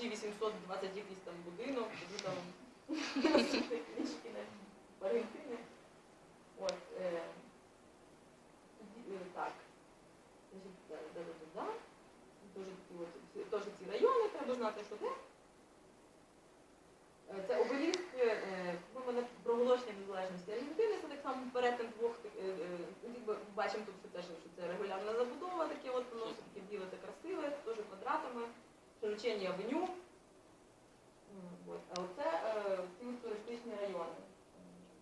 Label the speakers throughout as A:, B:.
A: 1820 якийсь там будинок, там книжки на Аргентини. От, е, тоді, е, так. Значить, да, да, да, да, да. Дуже такі от, ці- теж ці райони, треба знати, що де. Е, Це обеліск е, по мене проголошення незалежності Аргентини, це так само перетин двох тих- е, е, ну, якби бачимо тут що теж, що це регулярна забудова, таке от воно все таке біле та красиве, теж квадратами, от. А оце е, ці от туристичні райони.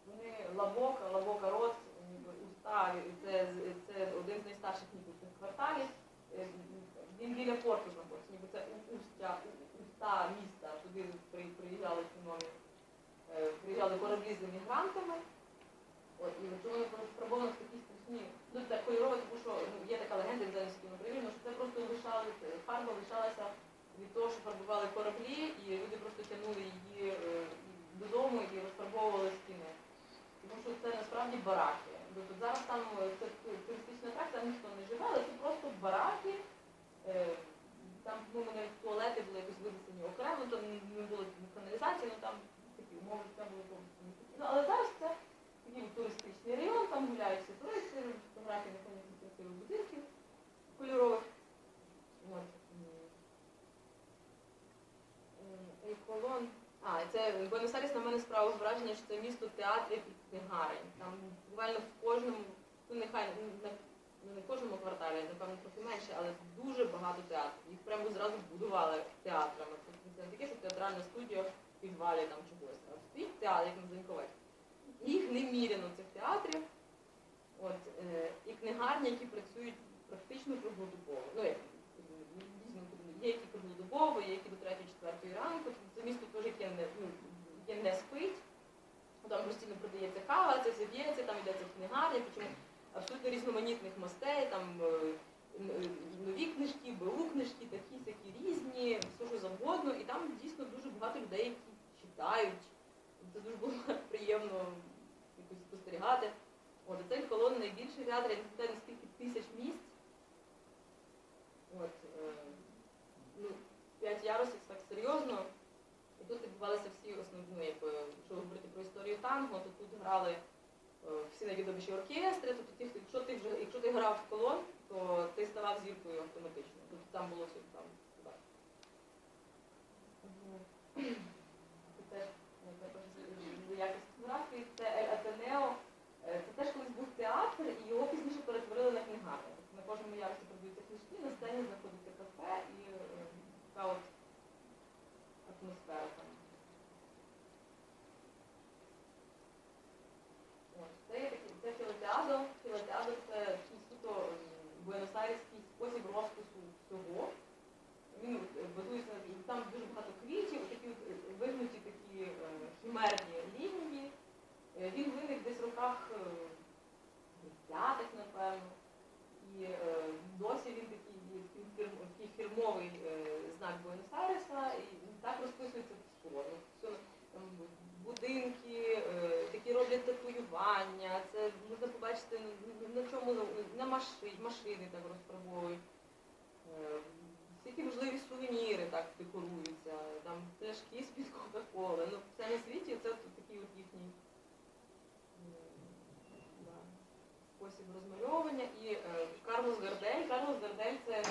A: Вони Лабока, Лабока Рос, ніби уста, це, це один з найстарших ніби цих кварталів. Е, Він біля порту знаходиться, ніби це устя, уста міста, туди при- приїжджали феномен. Приїжджали кораблі з емігрантами. От, і от чому воно спробовано в такі страшні. Ну це кольорове, тому що ну, є така легенда в Зеленській Україні, що це просто лишали, фарба лишалася від того, що фарбували кораблі, і люди просто тягнули її е, додому і розфарбовували стіни. Тому що це насправді бараки. Тобто зараз там е, це туристична атракція, там ніхто не живе, але це просто бараки. Е, Там ну, навіть туалети були якось винесені окремо, там не було каналізації, ну там такі умови життя були повністю. Ну, але зараз це такий туристичний район, там гуляють всі туристи, фотографії на будинків кольорових. От. м. Колон. А, це Буенос-Айрес на мене справило враження, що це місто театрів і книгарень. Там буквально в кожному, ну нехай не, ну, не в кожному кварталі, напевно, трохи менше, але дуже багато театрів. Їх прямо зразу будували театрами. Це не таке, що театральна студія в підвалі там чогось. А стоїть театр, як на Заньковець. Їх неміряно цих театрів. От, е, і книгарні, які працюють практично круглодобово. Ну, як є які круглодобово, є які до 3-4 ранку. Це місто теж яке не, ну, яке не спить. Там постійно продається кава, це все б'ється, там йдеться книгарня, причому абсолютно різноманітних мастей, там е, нові книжки, БУ книжки, такі всякі різні, все що завгодно. І там дійсно дуже багато людей, які читають. Це дуже було приємно якось спостерігати. От, цей колон найбільший театр, я не пам'ятаю, наскільки тисяч місць. От, е, П'ять ярусів так серйозно. І тут відбувалися всі основні, якщо говорити про історію танго, то тут грали е, всі найвідоміші оркестри, тобто ти, якщо ти вже якщо ти грав в колон, то ти ставав зіркою автоматично. Тобто там було все там. І е, досі він такий, такий фірмовий е, знак Буенос-Айреса, і так розписується. Ну, будинки, е, такі роблять татуювання, це можна побачити на, на чому, на машині, машини так розфарбовують. Е, Всякі важливі сувеніри так декоруються, там пляшки з-під Кока-Коли. Ну, все на світі це такий от їхній м, да, спосіб розмальовування. І е, Карлос Гардель. Карлос Гардель це,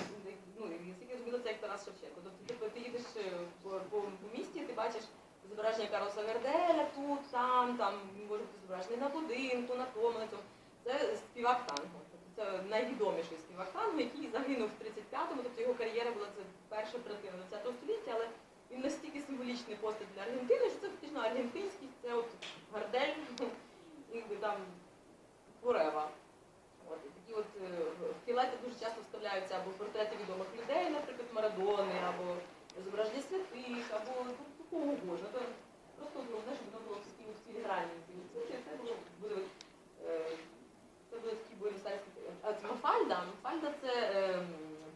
A: ну, наскільки я це як Тарас Шевченко. Тобто типу, ти їдеш е, по, по, по місті, ти бачиш зображення Карлоса Гарделя тут, там, там може бути зображений на будинку, на тому, на цьому. Це співак танго. Це найвідоміший співак танго, який загинув в 35-му, тобто його кар'єра була це перша третина 20 століття, але він настільки символічний постать для Аргентини, що це фактично аргентинський, це от Гардель, якби там Курева. От, і такі от е, в філети дуже часто вставляються або портрети відомих людей, наприклад, Марадони, або зображення святих, або ну, такого можна. То просто головне, щоб воно було в такій от філігранній цій Це було буде е, це були такі буенос-айрські. А це Мафальда, Мафальда це е,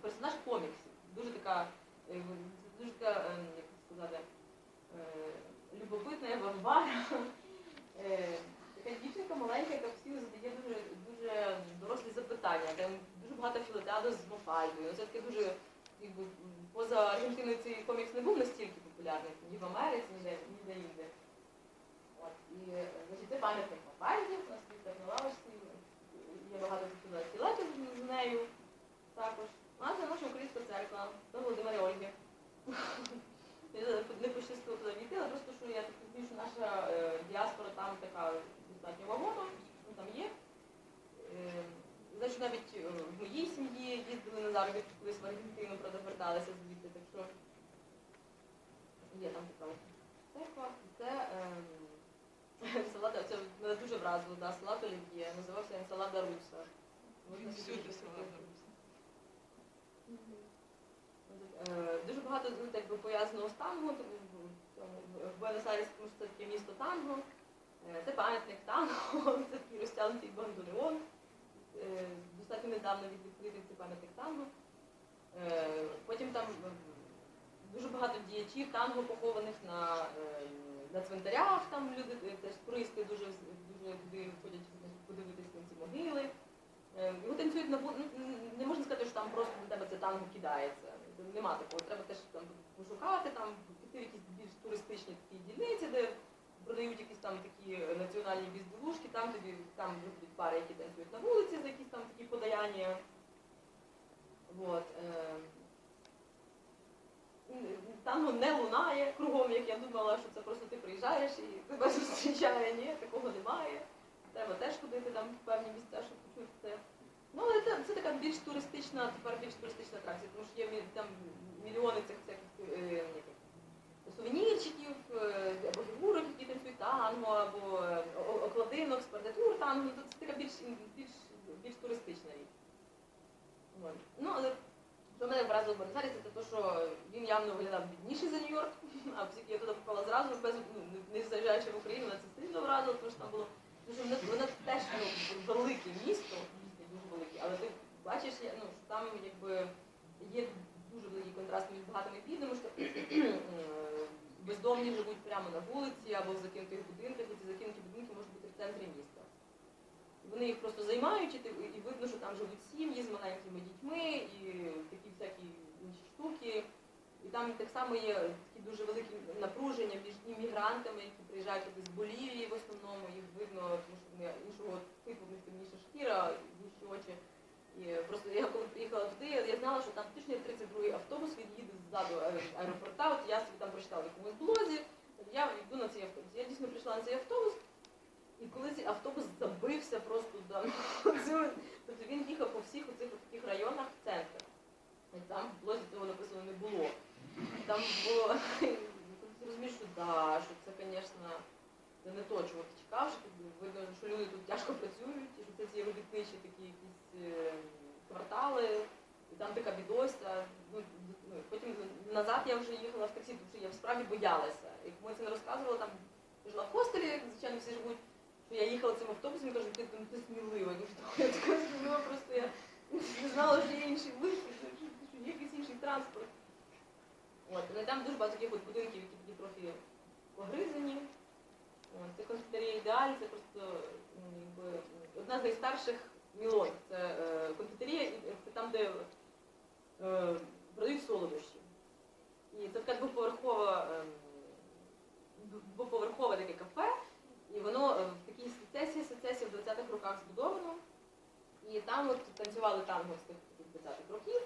A: персонаж коміксів. Дуже така, е, дуже така, е, як це сказати, е, любопитна Варвара. Е, така дівчинка маленька, яка постійно задає дуже, дуже дорослі запитання. Там дуже багато філотеаду з Мафальдою. Це таке дуже якби, м, поза Аргентиною цей комікс не був настільки популярний ні в Америці, ні де, ні де інде. От, і е, значить, це пам'ятник Папальді, у нас тут так на лавочці, є багато тут туди стілетів з- з нею також. А це наша українська церква, це Володимира Ольги. Я Не пощастило туди війти, але просто що я так розумію, що наша е, діаспора там така достатньо вагома, ну там є. Е, Значить, навіть е, в моїй сім'ї їздили на заробітки колись в Аргентину, правда, верталися звідти, так що є там така от церква. І Це ем, салата, це мене дуже вразило, да, салат олів'є, називався енсалада руса.
B: Він всюди салат робиться.
A: Е, Дуже багато ну, так би, пов'язаного з танго, в що це таке місто танго. Е, Це пам'ятник танго, це такий розтягнутий бандолеон. Е, Достатньо недавно від- відкритий цей пам'ятник танго. Е, Потім там дуже багато діячів танго похованих на, на цвинтарях, там люди, теж туристи дуже, дуже туди ходять подивитися на ці могили. Його танцюють на ну, не можна сказати, що там просто на тебе це танго кидається. Нема такого. Треба теж там пошукати, там піти якісь більш туристичні такі дільниці, де продають якісь там такі національні безділушки, там тобі там будуть пари, які танцюють на вулиці за якісь там такі подаяння. Вот. е. Танго не лунає кругом, як я думала, що це просто ти приїжджаєш і тебе зустрічає. Ні, такого немає. Треба теж ходити там в певні місця, щоб почути це. Ну, але це, це така більш туристична, тепер більш туристична атракція, тому що є там мільйони цих всяких е, сувенірчиків, е, або фігурок, які танцюють танго, або е, окладинок з партитур танго. Тут це така більш, більш, більш туристична річ. Ну, але що мене вразило в Буенос-Айресі, це те, що він явно виглядав бідніший за Нью-Йорк, а оскільки я туди попала зразу, без, ну, не- заїжджаючи в Україну, мене це сильно вразило, тому що там було Дуже воно, воно теж ну, велике місто, дуже велике, але ти бачиш, ну, що там якби є дуже великий контраст між багатими бідними, що е, бездомні живуть прямо на вулиці або в закинутих будинках, і ці закинуті будинки можуть бути в центрі міста. Вони їх просто займають, і, видно, що там живуть сім'ї з маленькими дітьми і такі всякі інші штуки. І там так само є такі дуже великі напруження між іммігрантами, які приїжджають з Болівії в основному, їх видно, тому що вони іншого типу, в них темніша шкіра, вущі очі. І просто я коли приїхала туди, я знала, що там 1032 автобус він їде ззаду аеропорта, от я собі там прочитала в якомусь блозі, я йду на цей автобус. Я дійсно прийшла на цей автобус, і коли цей автобус забився просто цю- тобто він їхав по всіх оцих таких районах в центр. Там в блозі цього написано не було. Там було, розумієш, що да, що це, звісно, не то, чого ти чекав, що видно, що люди тут тяжко працюють, що це ці робітничі такі якісь е, квартали, і там така бідося. Ну, ну, потім назад я вже їхала в таксі, тому що я справді боялася. І коли це не розказувала, там жила в хостелі, як звичайно всі живуть, що я їхала цим автобусом і кажуть, ти, ти, ти смілива. Я кажу, я така смілива, просто я не знала, що є інший вихід, що, є якийсь інший транспорт. От, ну і там дуже багато таких будинків, які такі трохи погризані. Це конфітерія ідеаль, це просто якби, одна з найстарших мілон. Це е, конфітерія, це там, де е, продають солодощі. І це така двоповерхова, ем, двоповерхове таке кафе, і воно е, в такій сецесії, сецесії в 20-х роках збудовано. І там от танцювали танго з тих 20-х років.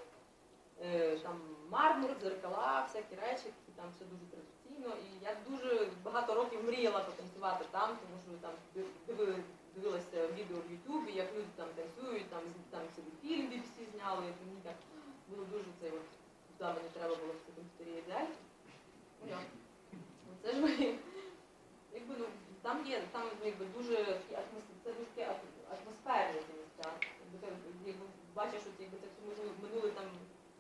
A: Е, Там мармур, дзеркала, всякі речі, там все дуже традиційно. І я дуже багато років мріяла потанцювати там, тому що там диви- дивилася відео в Ютубі, як люди там танцюють, там, там собі фільм BBC зняли, і мені так було дуже це от, туди мені треба було в цю конфітерію ідеальні. Ну, Це ж ми, якби, ну, там є, там якби дуже це дуже таке ат- атмосферні ці місця. Якби, бачиш, що якби це минуле там,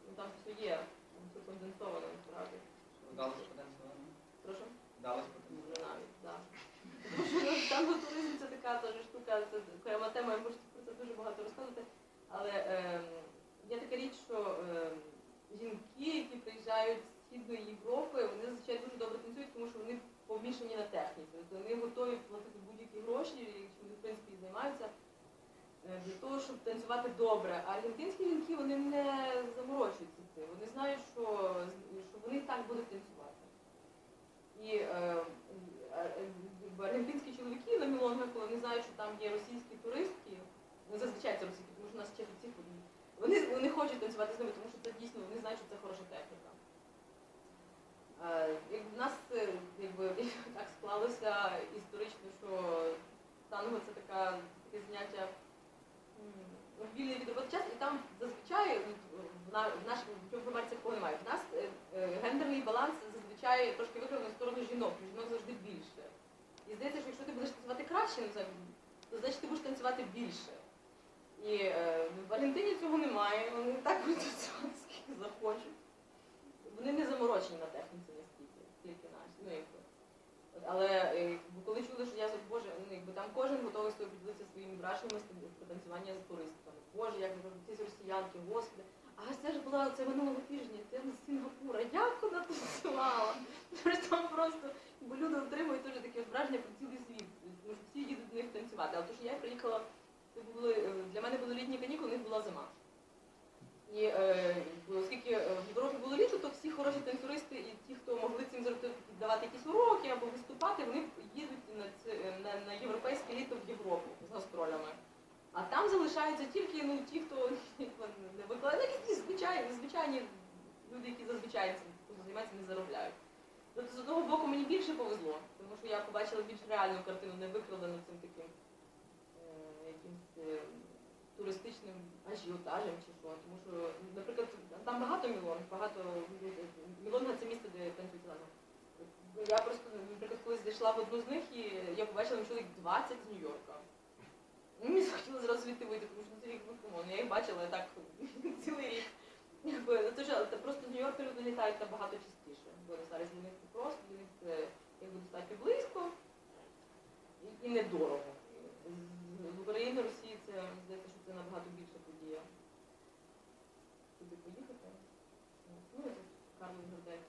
A: ну, там все є, там все конденсовано насправді. Ну, там туризм це така теж штука, це окрема тема, я можу про це дуже багато розказати. Але ем, є така річ, що ем, жінки, які приїжджають з Східної Європи, вони зазвичай дуже добре танцюють, тому що вони помішані на техніці. Тобто вони готові платити будь-які гроші, чим вони, в принципі займаються. е, для того, щоб танцювати добре. А аргентинські жінки вони не заморочуються цим. Вони знають, що вони так будуть танцювати. І е, е, аргентинські чоловіки на мілонгах, коли вони знають, що там є російські туристки, ну зазвичай це російські, тому що у нас ще ці вони, вони хочуть танцювати з ними, тому що це дійсно вони знають, що це хороша техніка. Е, як в нас е, якби, так склалося історично, що танго це така, таке заняття вільний від час, і там зазвичай в, на, в в форматі такого немає. В нас гендерний баланс зазвичай трошки в сторону жінок, жінок завжди більше. І здається, що якщо ти будеш танцювати краще, ну, то значить ти будеш танцювати більше. І е, в Аргентині цього немає, вони так будуть танцювати, скільки захочуть. Вони не заморочені на техніці настільки, тільки наші. Ну, Але е, якби, коли чули, що я Боже, ну, якби, там кожен готовий собі поділитися своїми враженнями з танцювання з туристами. Боже, як ці росіянки, господи. А це ж була це минулого тижня, це з Сінгапура. Як вона танцювала? Там просто бо люди отримують теж таке враження про цілий світ. Тому що всі їдуть до них танцювати. Але то, що я приїхала, це були е, для мене були літні канікули, у них була зима. І е, оскільки е, в Європі було літо, то всі хороші танцюристи і ті, хто могли цим зробити, давати якісь уроки або виступати, вони їдуть на, це, на, на європейське літо в Європу з гастролями. А там залишаються тільки ну, ті, хто не викладає, ну, якісь звичайні, звичайні люди, які зазвичай цим займаються, не заробляють. Тобто, з одного боку, мені більше повезло, тому що я побачила більш реальну картину, не викладену цим таким е, е, туристичним ажіотажем чи що. Тому що, наприклад, там багато мілонг, багато мілонга це місце, де танцюють лано. Я просто, наприклад, колись зайшла в одну з них і я побачила там чоловік 20 з Нью-Йорка. Ну, Мені захотілося зразу звідти вийти, тому що це рік виконано. Я їх бачила так цілий рік. Якби, ну, це ж, просто з Нью-Йорка люди літають набагато частіше. Бо зараз для них це просто, для них це якби достатньо близько і, і недорого. З- України, Росії це здається, що це набагато більша подія. Туди поїхати. Ну, і тут Карло Гордей.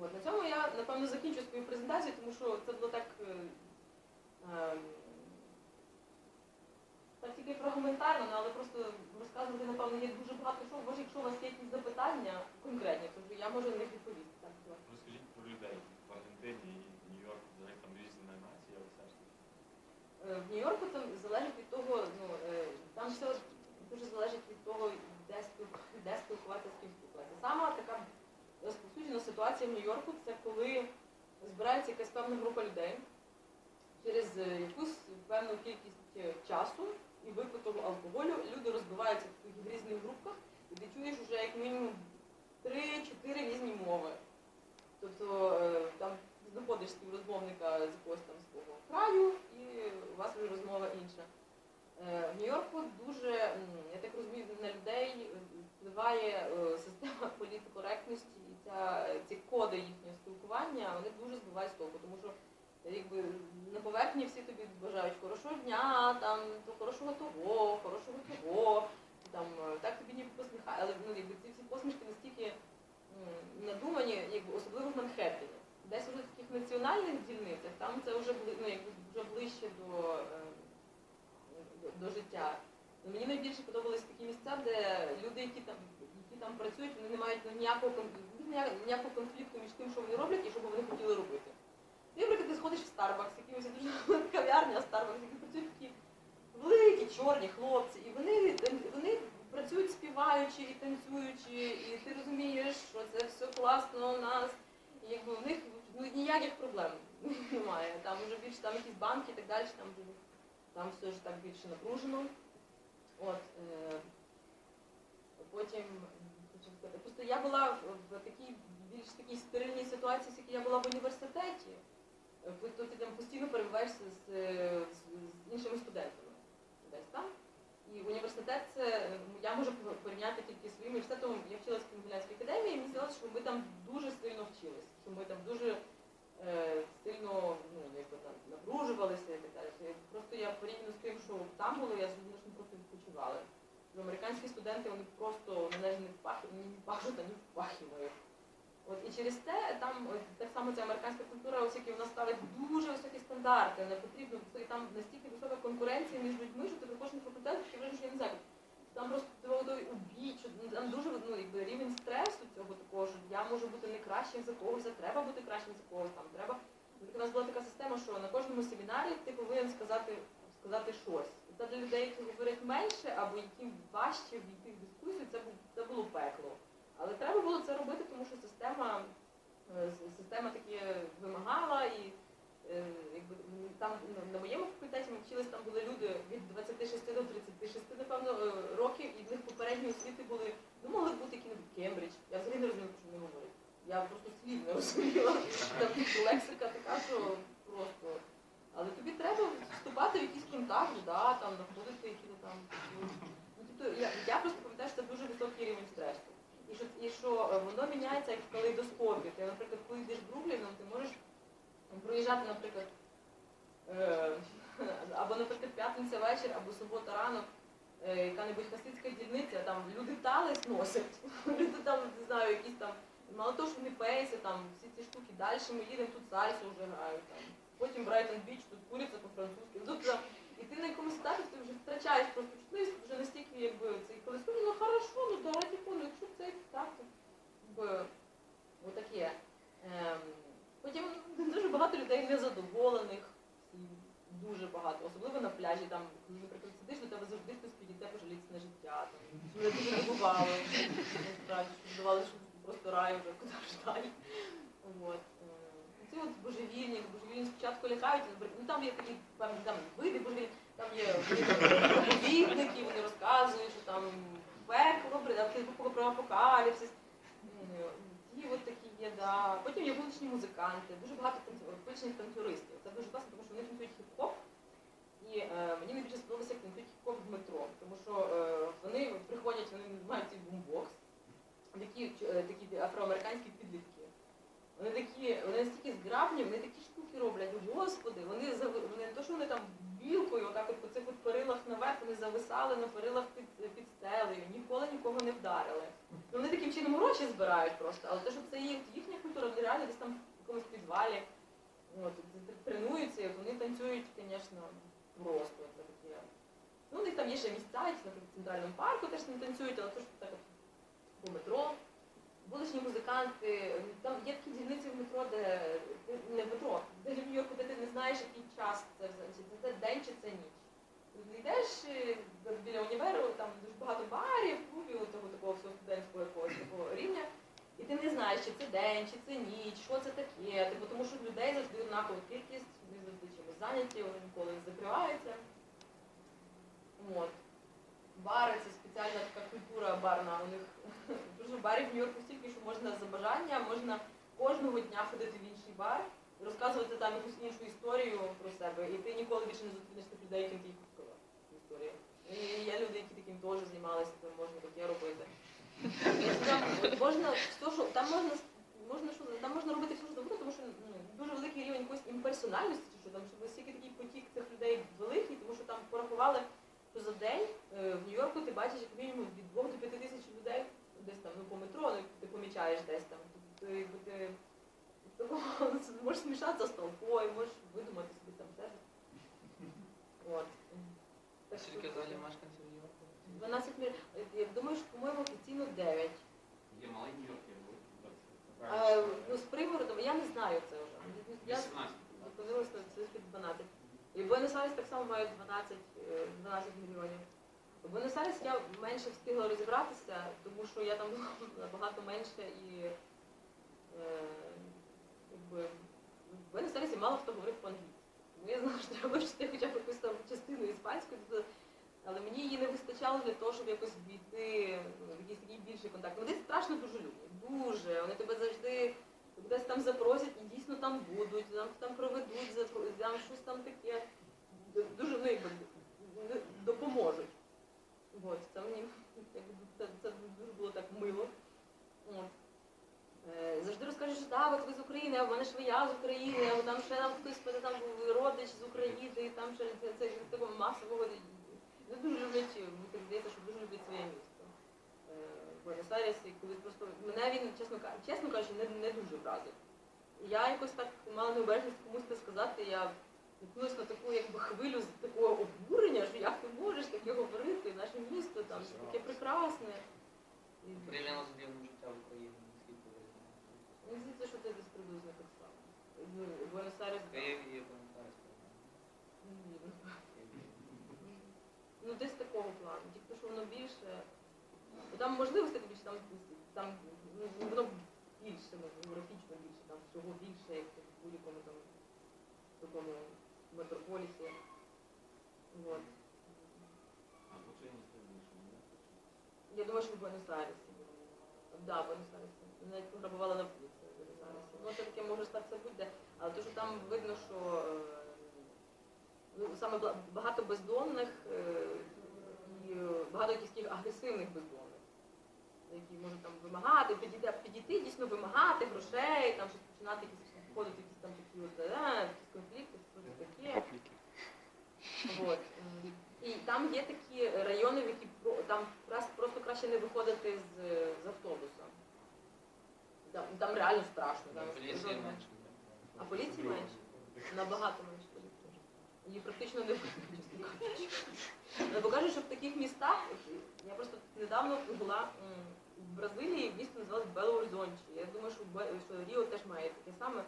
A: От, на цьому я, напевно, закінчу свою презентацію, тому що це було так. е, ем, так тільки фрагментарно, ну, але просто розказувати, напевно, є дуже багато що. Може, якщо у вас є якісь запитання конкретні, то я можу на них відповісти. Так.
C: Розкажіть про людей в Аргентині і Нью-Йорк, взагалі там різні нації, але все ж таки.
A: Е, В Нью-Йорку там залежить від того, ну е, там все дуже залежить від того, де де спілкуватися, з ким спілкуватися. Сама така розповсюджена ситуація в Нью-Йорку це коли збирається якась певна група людей через якусь певну кількість е, часу і випитого алкоголю люди розбиваються в різних групках, і ти чуєш вже як мінімум три-чотири різні мови. Тобто е, там знаходиш співрозмовника з якогось там свого краю, і у вас вже розмова інша. Е, В Нью-Йорку дуже, я так розумію, на людей впливає е, система політкоректності і ця, ці коди їхнього спілкування, вони дуже збивають з толку, тому що якби на поверхні всі тобі бажають хорошого дня, там то хорошого того, хорошого того, там так тобі ніби посміхає, але ну, якби ці всі посмішки настільки надумані, якби особливо в Манхеттені. Десь уже в таких національних дільницях, там це вже ну, якби вже ближче до, до, до життя. Ну, Мені найбільше подобались такі місця, де люди, які там, там працюють, вони не мають ну, ніякого, ніякого конфлікту між тим, що вони роблять і що б вони хотіли робити. Ти, наприклад, ти сходиш в Starbucks, якимось дуже кав'ярня, Starbucks, які працюють такі великі, чорні хлопці, і вони, вони працюють співаючи і танцюючи, і ти розумієш, що це все класно у нас. І якби у них ну, ніяких проблем немає. Там вже більше там якісь банки і так далі, там, там все ж так більше напружено. От, е, потім, просто я була в, такій більш такій стерильній ситуації, оскільки я була в університеті. То ти там постійно перебуваєшся з, е, з, з іншими студентами десь там. І університет це я можу порівняти тільки своїм університетом. Я вчилася в Києво-Могилянській академії, і мені здалося, що ми там дуже сильно вчились, що ми там дуже е, сильно ну, якби, там, напружувалися і так далі. Просто я порівняно з тим, що там було, я ми просто відпочивали. Що Американські студенти вони просто навіть не впахи, ні не пахнуть, ані впахивають. От, і через те там так само ця американська культура, оскільки вона ставить дуже високі стандарти, не потрібно, і там настільки висока конкуренція між людьми, що ти приходиш на факультет, що вважаєш, не знаю, там просто тебе убій, там дуже ну, якби, рівень стресу цього такого, що я можу бути не кращим за когось, а треба бути кращим за когось, там треба. У нас була така система, що на кожному семінарі ти повинен сказати, сказати щось. Це для людей, які говорять менше, або яким важче війти в дискусію, це було пекло. Але треба було це робити, тому що система, е, система таки вимагала і е, якби, там ну, на моєму факультеті ми вчились, там були люди від 26 до 36, напевно, е, років, і в них попередні освіти були, ну, могли бути який-небудь Кембридж. Я взагалі не розумію, що вони говорять. Я просто слів не розуміла. Там лексика така, що просто. Але тобі треба вступати в якийсь контакт, да, там, знаходити якісь там. Ну, тобто, я, я просто пам'ятаю, що це дуже високий рівень стресу. І що, і що е, воно міняється як калейдоскопі. Ти, наприклад, коли йдеш Брукліном, ти можеш проїжджати, наприклад, е, або, наприклад, п'ятниця вечір, або субота ранок, е, яка-небудь хасидська дільниця, там люди талець носять, люди там, не знаю, якісь там, мало того, що вони пейси, там, всі ці штуки, далі ми їдемо, тут сальсу вже грають, там. потім Брайтон Біч, тут куриця по-французьки. Ну, там, і ти на якомусь етапі ти вже втрачаєш просто чутливість, вже настільки, якби, цей коли скажу, ну хорошо, ну давайте, ну, якщо це так, то якби, отаке. Ем, потім дуже багато людей незадоволених, дуже багато, особливо на пляжі, там, коли, наприклад, сидиш, до тебе завжди хтось підійде пожалітися на життя. Мене дуже не насправді, що здавалося, що просто рай вже куди ж далі. От. е, Ці от божевільні, божевільні спочатку лякають, наприклад, ну там є такі певні там види божевільні, там є проповідники, вони розказують, що там пекло, про, про апокаліпсис. Е, Ті от такі є, да. Потім є вуличні музиканти, дуже багато вуличних танцюристів. Це дуже класно, тому що вони танцюють хіп-хоп. І е, мені найбільше сподобалося, як танцюють хіп-хоп в метро, тому що е, вони приходять, вони мають цей бумбокс, такі, е, такі афроамериканські підлітки. Вони такі, вони настільки зграбні, вони такі штуки роблять, господи, вони вони не то, що вони там білкою, отак от по цих от перилах наверх, вони зависали на перилах під, під стелею, ніколи нікого не вдарили. Ну, вони таким чином гроші збирають просто, але те, що це їх, їхня культура, вони реально десь там в якомусь підвалі. От, тренуються, вони танцюють, звісно, просто це таке. Ну, у них там є ще місця, наприклад, в центральному парку теж не танцюють, але що так от по метро. Вуличні музиканти, там є такі дільниці в метро, де не метро, де в Нью-Йорку, де ти не знаєш, який час це чи це день чи це ніч. Ти йдеш е, біля універу, там дуже багато барів, клубів, того такого всього студентського якогось такого рівня. І ти не знаєш, чи це день, чи це ніч, що це таке. Типу, тому що людей завжди однакова кількість, вони завжди чимось зайняті, вони ніколи не закриваються. От. Бари це спеціальна така культура барна. У них дуже барів Нью-Йорку стільки, що можна за бажання, можна кожного дня ходити в інший бар розказувати там якусь іншу історію про себе. І ти ніколи більше не зустрінеш тих людей, яким ти їх цю історію. І є люди, які таким теж займалися, то можна таке робити. Там можна все, що там можна можна що там можна робити все, що завгодно, тому що ну, дуже великий рівень якоїсь імперсональності, що там щоб стільки такий потік цих людей великий, тому що там порахували, що за день в Нью-Йорку ти бачиш як мінімум від 2 до 5 тисяч людей десь там ну по метро, ну ти помічаєш десь там. Тобто, якби ти можеш смішатися з толпою, можеш видумати собі там все. От. Так що
D: Скільки взагалі мешканців Нью-Йорку?
A: 12 мільйонів. Я думаю, що, по-моєму, офіційно 9.
C: Є маленький Нью-Йорк, є
A: А, ну, з пригородом я не знаю це вже. Я
C: 18.
A: подивилася на цифрі 12. І Буенос-Айрес так само має 12, е, 12 мільйонів. В Буенос-Айрес я менше встигла розібратися, тому що я там була набагато менше і е, в Буенос-Айресі мало хто говорив по-англійськи. Я знала, що треба вчити хоча б якусь там частину іспанської, тобто, але мені її не вистачало для того, щоб якось війти ну, в якийсь такий більший контакт. Вони страшно дружелюбні, дуже. Вони тебе завжди десь там запросять і дійсно там будуть, там, там проведуть, там щось там таке. Дуже ну, якби, допоможуть. От, це мені це, це дуже було так мило. От. Е, Завжди розкажуть, що так, от ви з України, а в мене ж ви я з України, або там ще там хтось там був родич з України, і там ще це, це, такого масового. Вони дуже люблять, мені так здається, що дуже люблять своє місто. Е, Буенос-Айресі, коли просто мене він, чесно, чесно кажучи, не, не дуже вразив. Я якось так мала необережність комусь це сказати, я наткнулася на таку якби хвилю з такого обурення, що як ти можеш таке говорити, наше місто там таке прекрасне.
D: Порівняно з рівнем життя в Україні, наскільки ви
A: Мені здається, що це десь приблизно так само. Ну, Буенос-Айрес, так.
D: Київ і Бонасарес.
A: Ні, Ну, десь такого плану. Тільки що воно більше. Ну, Там можливостей більше, там, там ну, воно більше, ну, географічно більше, там всього більше, як в будь-якому там такому метрополісі. Вот.
C: А злочинність не більше, ні?
A: Я думаю, що в Буенос-Айресі. Да, в Буенос-Айресі. Навіть пограбувала на вулиці в Буенос-Айресі. Ну, це таке може статися будь-де. Але то, що там видно, що е, ну, саме бла- багато бездомних е, і е, багато якихось таких агресивних бездомних, які можуть там вимагати, підійти, підійти дійсно вимагати грошей, там щось починати якісь входити якісь там такі от е, якісь конфлікти, щось таке. Вот. І там є такі райони, в які про- там просто краще не виходити з, з автобуса. Там, там реально страшно. Там,
D: Поліції менше.
A: А поліції менше? Набагато менше поліції. Її практично не чесно кажучи. Але що в таких містах, я просто недавно була в Бразилії, місто називалось Белоорзончі. Я думаю, що Ріо теж має таке саме,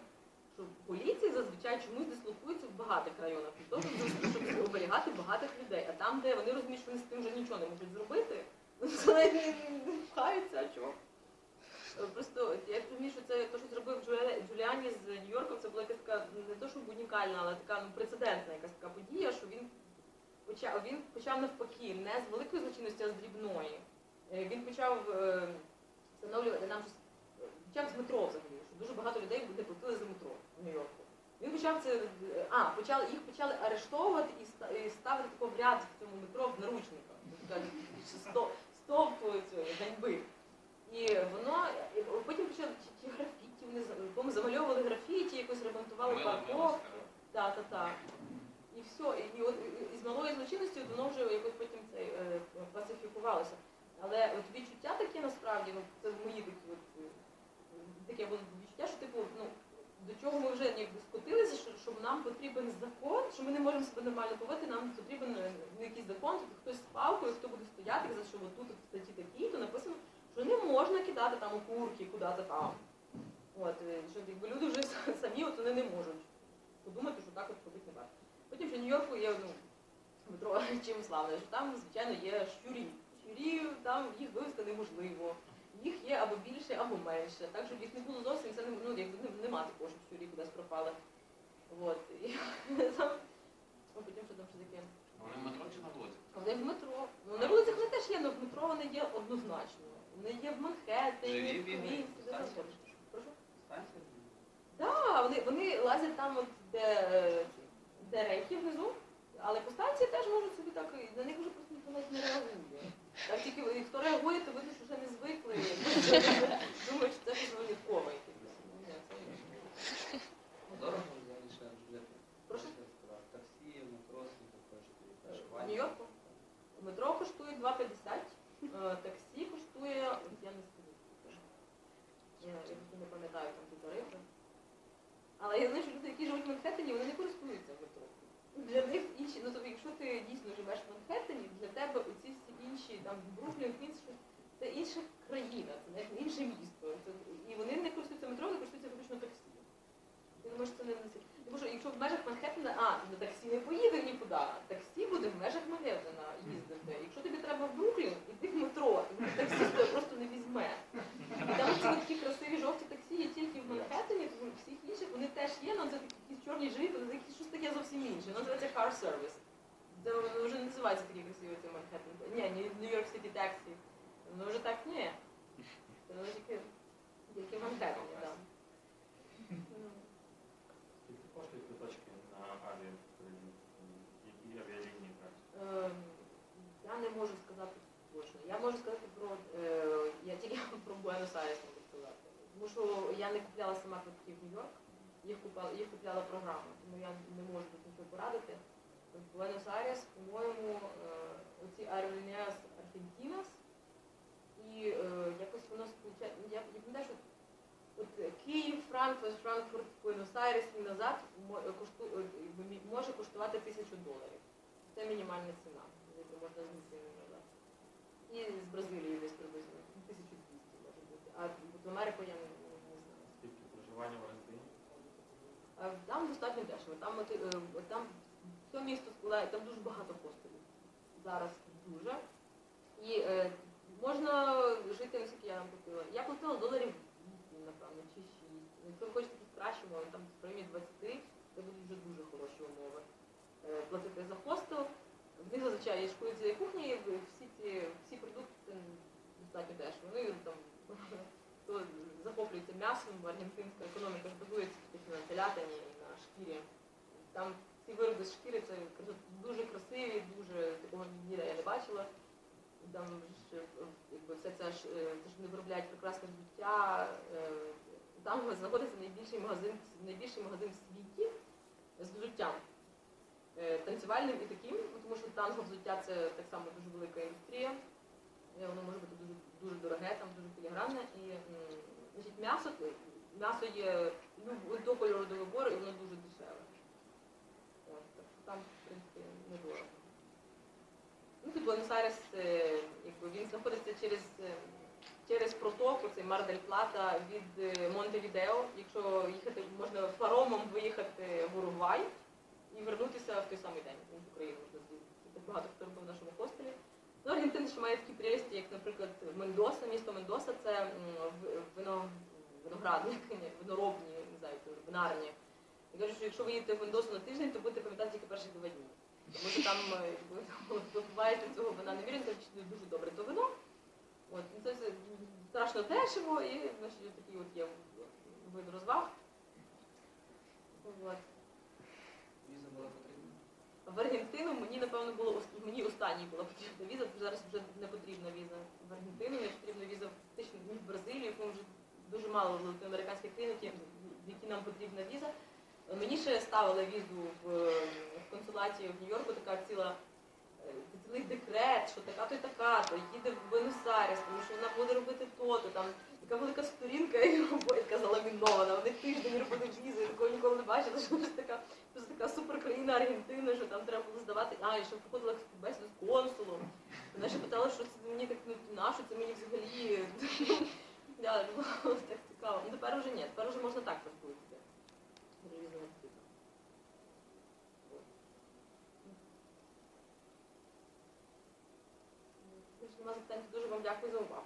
A: що поліція зазвичай чомусь дислокується в багатих районах, для того, щоб, оберігати багатих людей. А там, де вони розуміють, що вони з тим вже нічого не можуть зробити, навіть не, пхаються, а чого. Е, Просто я розумію, що це те, що зробив Джуліані з Нью-Йорком, це була якась така не то, що унікальна, але така ну, прецедентна якась така подія, що він почав він почав навпаки не з великої злочинності, а з дрібної. Е, Він почав е, встановлювати нам щось е, почав з метро взагалі, що дуже багато людей буде платили за метро в Нью-Йорку. Він почав це а, почали їх почали арештовувати і ставити тако в ряд в цьому метро в наручниках. Стовп ганьби. І воно і потім почали ті, ті графіті, вони замальовували графіті, якось ремонтували парковки. Так, так, так. І все. І, і, от, і- з малої злочинності воно вже якось потім це е, класифікувалося. Але от відчуття таке насправді, ну це мої такі от е, таке було відчуття, що типу, ну до чого ми вже якби скотилися, що, що нам потрібен закон, що ми не можемо себе нормально поводити, нам потрібен е, ну, якийсь закон, тобто хтось з палкою, хто буде стояти, казати, що от тут в статті такій, то написано, що не можна кидати там окурки куди-то там. От, е, що якби люди вже самі от вони не можуть подумати, що так от робити не варто. Потім в Нью-Йорку є ну, метро чим славне, що там, звичайно, є щурі. Щурі там їх вивезти неможливо. Їх є або більше, або менше. Так, щоб їх не було зовсім, це не, ну, якби не- нема такого, щоб щурі кудись пропали. От. І там, ну, потім що там ще таке.
C: Вони в метро чи на вулиці?
A: Вони в метро. Ну, на вулицях вони теж є, але в метро вони є однозначно. Вони є в Манхеттені, в Квінсі, де? Прошу?
D: Станція?
A: Так, вони, вони лазять там, от, де, де рейки внизу, але по станції теж можуть собі так, на них вже просто ніхто навіть не реагує. Так тільки хто реагує, то видно, що вже не звикли. Думають, що це це ні.
D: Дорого взагалі ще жити.
A: Прошу?
D: Таксі, метро, скільки
A: В. Нью-Йорку? Метро коштує 2,50, е, таксі коштує, я не скажу. Я не пам'ятаю там ті тарифи. Але я знаю, що люди, які живуть в Манхеттені, вони не користуються метро. Для них інші, ну тобто, якщо ти дійсно живеш в Манхеттені, для тебе оці всі інші там Бруклін, Квінс, це інша країна, це навіть інше місто. І вони не користуються метро, вони користуються виключно таксі. Я думаю, це не настільки. Тому що якщо в межах Манхеттена, а, на таксі не поїде нікуди, таксі буде в межах Манхеттена їздити. Якщо тобі треба в Бруклін, іди в метро, і таксі просто не візьме. І там ці такі красиві жовті є тільки в Манхеттені, тому всіх інших вони теж є, але це такі чорні живі, це якісь щось таке зовсім інше. Воно називається car service. Це воно вже не називається такі красиві це Манхеттен. Ні, ні, Нью-Йорк Сіті таксі. Воно вже так ні. Це воно тільки, тільки в Манхеттені, так.
C: Скільки коштують квиточки на авіа? Які авіалінії кажуть?
A: Ем, Я не можу сказати точно. Я можу сказати про е, я тільки про Буенос-Айрес. Тому що я не купляла сама квитки в Нью-Йорк, їх купила, їх купляла програма, тому я не можу тут порадити. В Буенос-Айрес, по-моєму, е, оці Aerolíneas Argentinas і е, якось воно сполучає. Я, я пам'ятаю, що от Київ, Франкфурт, Франкфурт, Буенос-Айрес і назад е, може коштувати тисячу доларів. Це мінімальна ціна, яку можна знайти назад. І з Бразилії десь приблизно 1200 може бути. А в Америку я не знаю.
C: Скільки проживання в Аргентині?
A: А Там достатньо дешево. Там, е, там все місто складає, там дуже багато хостелів. Зараз дуже. І е, можна жити, наскільки я нам купила. Я платила доларів 8, напевно, чи 6. Якщо ви хочете якісь кращі умови, там в районі 20, це будуть вже дуже хороші умови. Е, платити за хостел. В них зазвичай є школиці кухні, і всі ці всі продукти це достатньо дешево. Ну і там хто захоплюється м'ясом, аргентинська економіка ж базується тільки на телятині і на шкірі. Там ці вироби з шкіри це красо- дуже красиві, дуже такого ніде я не бачила. І Там ж, е, якби все це ж е, те, що вони виробляють прекрасне взуття. е, Там знаходиться найбільший магазин, найбільший магазин в світі з взуттям. Е, Танцювальним і таким, тому що танго взуття це так само дуже велика індустрія. Е, Воно може бути дуже дуже дороге, там дуже філігранне. І значить, м'ясо, м'ясо є до кольору до вибору, і воно дуже дешеве. Там, в принципі, недорого. Ну, Буенос-Айрес, він знаходиться через, через протоку, цей Мар дель Плата від е, Монтевідео. Якщо їхати, можна паромом виїхати в Уругвай і вернутися в той самий день. В Україну. Це багато хто робив в нашому хостелі. Ну, Аргентина ще має такі прелісті, як, наприклад, Мендоса, місто Мендоса, це вино, виноградник, виноробні, не знаю, винарні. Я кажу, що якщо ви їдете в Мендосу на тиждень, то будете пам'ятати тільки перші два дні. Тому що там е, якби, цього вина не вірите, чи дуже добре то вино. От, ну, це все страшно дешево і значить, такий от є вид розваг. От.
D: Віза була потрібна.
A: В Аргентину мені, напевно, було мені останній була потрібна віза, тому зараз вже не потрібна віза в Аргентину, мені потрібна віза фактично в Бразилію, тому вже дуже мало латиноамериканських країн, які- в які нам потрібна віза. Мені ще ставили візу в, в консулаті в Нью-Йорку, така ціла цілий декрет, що така то й така, то їде в Буенос-Айрес, тому що вона буде робити то-то, там така велика сторінка і робота така заламінована, вони тиждень робили візи, такого ніколи не бачила, що це така, що така суперкраїна Аргентина, що там треба було здавати, а, і ще проходила бесіду з консулом. Вона ще питала, що це мені так, ну, на що це мені взагалі, так цікаво. Ну тепер вже ні, тепер вже можна так розповісти. Запитань. Дуже вам дякую за увагу.